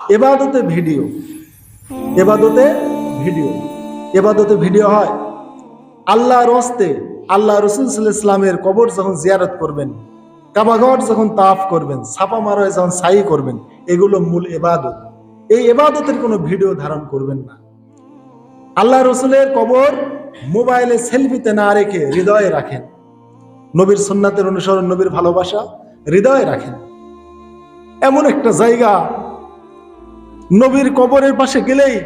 এবাদতে ভিডিও। এবাদতে ভিডিও। এবাদতে ভিডিও হয়। আল্লাহর হস্তে আল্লাহ রসুল ইসলামের কবর যখন জিয়ারত করবেন, কাবাঘর যখন তাফ করবেন ছাপা মারায় যখন সাই করবেন, এগুলো মূল এবাদত। এই এবাদতের কোনো ভিডিও ধারণ করবেন না। আল্লাহ রসুলের কবর মোবাইলে সেলফিতে না রেখে হৃদয়ে রাখেন। নবীর সুন্নাতের অনুসরণ, নবীর ভালোবাসা হৃদয়ে রাখেন। এমন একটা জায়গা নবীর কবরের পাশে গেলেই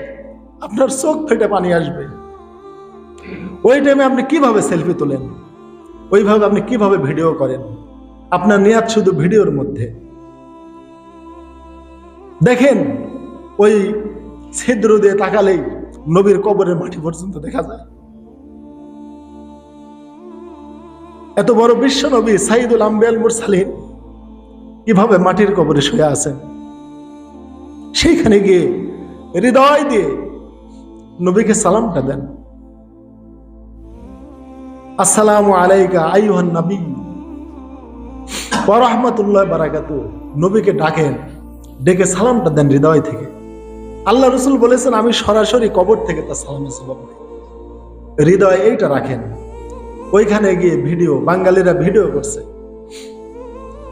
আপনার চোখ ফেটে পানি আসবে। ওই টাইমে আপনি কীভাবে সেলফি তোলেন? ওইভাবে আপনি কীভাবে ভিডিও করেন? আপনার নিয়াত শুধু ভিডিওর মধ্যে। দেখেন, ওই ছিদ্র দিয়ে তাকালেই নবীর কবরের মাটি পর্যন্ত দেখা যায়। এত বড় বিশ্ব নবী সাইদুল আম্বিয়াল মুরসালিন কীভাবে মাটির কবরে শুয়ে আছেন? সেইখানে গিয়ে হৃদয় দিয়ে নবীকে সালামটা দেন। আসসালামু আলাইকা আইয়ুহান নবী। ওয়া রাহমাতুল্লাহ বারাকাতু নবীকে ডাকেন, ডেকে সালামটা দেন হৃদয় থেকে। আল্লাহ রসুল বলেছেন, আমি সরাসরি কবর থেকে তার সালামের দেই। হৃদয় এইটা রাখেন। ওইখানে গিয়ে ভিডিও, বাঙালিরা ভিডিও করছে।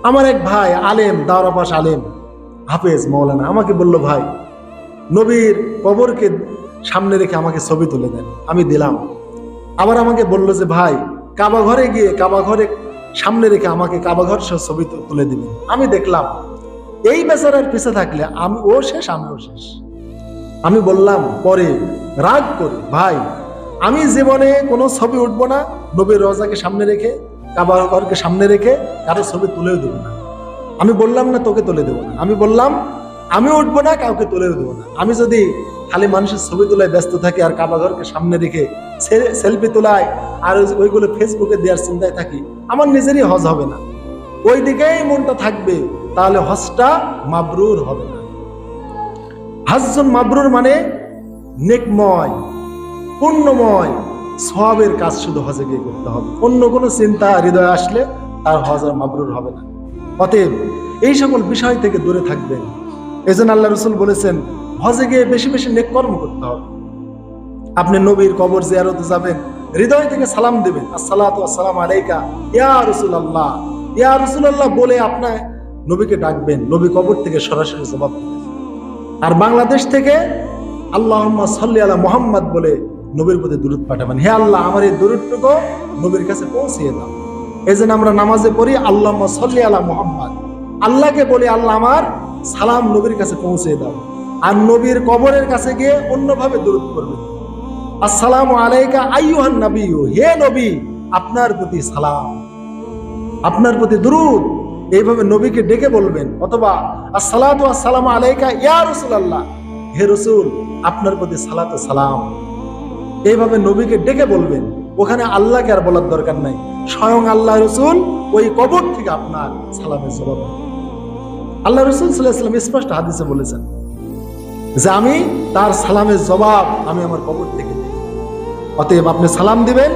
আমার এক ভাই আলেম দাওরাপাস আলেম হাফেজ মৌলানা, আমাকে বলল, ভাই, নবীর কবরকে সামনে রেখে আমাকে ছবি তুলে দেন, আমি দিলাম। আবার আমাকে বলল যে, ভাই, কাবা ঘরে গিয়ে কাবা ঘরে সামনে রেখে আমাকে কাবা ঘর সহ ছবি তুলে দিবেন। আমি দেখলাম, এই বেচারার পিছে থাকলে আমি, ও শেষ, আমিও শেষ। আমি বললাম, পরে রাগ করে, ভাই, আমি জীবনে কোনো ছবি উঠবো না, নবীর রজাকে সামনে রেখে, কাবা ঘরকে সামনে রেখে কারও ছবি তুলেও দেবো না। আমি বললাম না তোকে তুলে দেবো না। আমি বললাম, আমি উঠবো না, কাউকে তুলেও দেবো না। আমি যদি খালি মানুষের ছবি তোলায় ব্যস্ত থাকি আর কাবা ঘরকে সামনে রেখে সেলফি তোলায় আর ওইগুলো ফেসবুকে দেওয়ার চিন্তায় থাকি, আমার নিজেরই হজ হবে না। ওই দিকেই মনটা থাকবে, তাহলে হজটা মাবরুর হবে না। হাজন মাবরুর মানে নেকময়, পুণ্যময় সবের কাজ শুধু হজে গিয়ে করতে হবে। অন্য কোনো চিন্তা, হৃদয়ে আসলে তার হজ আর মাবরুর হবে না। অতএব এই সকল বিষয় থেকে দূরে থাকবেন। এজন্য আল্লাহ রসুল বলেছেন, হজে গিয়ে বেশি বেশি নেক কর্ম করতে হবে। আপনি নবীর কবর জিয়ারতে যাবেন, হৃদয় থেকে সালাম দেবেন। আসসালাতু আসসালাম আলাইকা, ইয়া রসুল আল্লাহ ইয়া রসুল আল্লাহ বলে আপনার নবীকে ডাকবেন। নবী কবর থেকে সরাসরি জবাব আর বাংলাদেশ থেকে আল্লাহ সাল্লি আলা মোহাম্মদ বলে নবীর প্রতি দূরত পাঠাবেন। হে আল্লাহ, আমার এই দূরটুকু নবীর কাছে পৌঁছিয়ে দাও। এই জন্য আমরা নামাজে পড়ি আল্লাহ সাল্লি আলা মোহাম্মদ। আল্লাহকে বলি, আল্লাহ আমার, সালাম নবীর কাছে পৌঁছে দাও। আর নবীর কবরের কাছে গিয়ে অন্যভাবে দূরত করবেন আসসালামু আলাইকা আইয়ুহান নবী হে নবী, আপনার প্রতি সালাম, আপনার প্রতি দুরুদ। এইভাবে নবীকে ডেকে বলবেন, অথবা, আসসালাতু আসসালামু আলাইকা ইয়া রাসূলুল্লাহ। হে রাসূল, আপনার প্রতি সালাতু সালাম। এইভাবে নবীকে ডেকে বলবেন ওখানে আল্লাহকে আর বলার দরকার নাই। স্বয়ং আল্লাহ রসুল ওই কবর থেকে আপনার সালামের জবাব আল্লাহ রসুল সাল্লাহ ইসলাম স্পষ্ট হাদিসে বলেছেন যে আমি তার সালামের জবাব আমি আমার কবর থেকে দিই। অতএব আপনি সালাম দিবেন,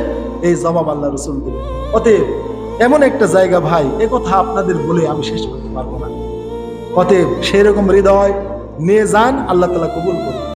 এই জবাব আল্লাহ রসুল দিবেন। অতএব এমন একটা জায়গা ভাই, এ কথা আপনাদের বলে আমি শেষ করতে পারব না। অতএব সেই রকম হৃদয়, নিয়ে যান, আল্লাহ তালা কবুল করুন।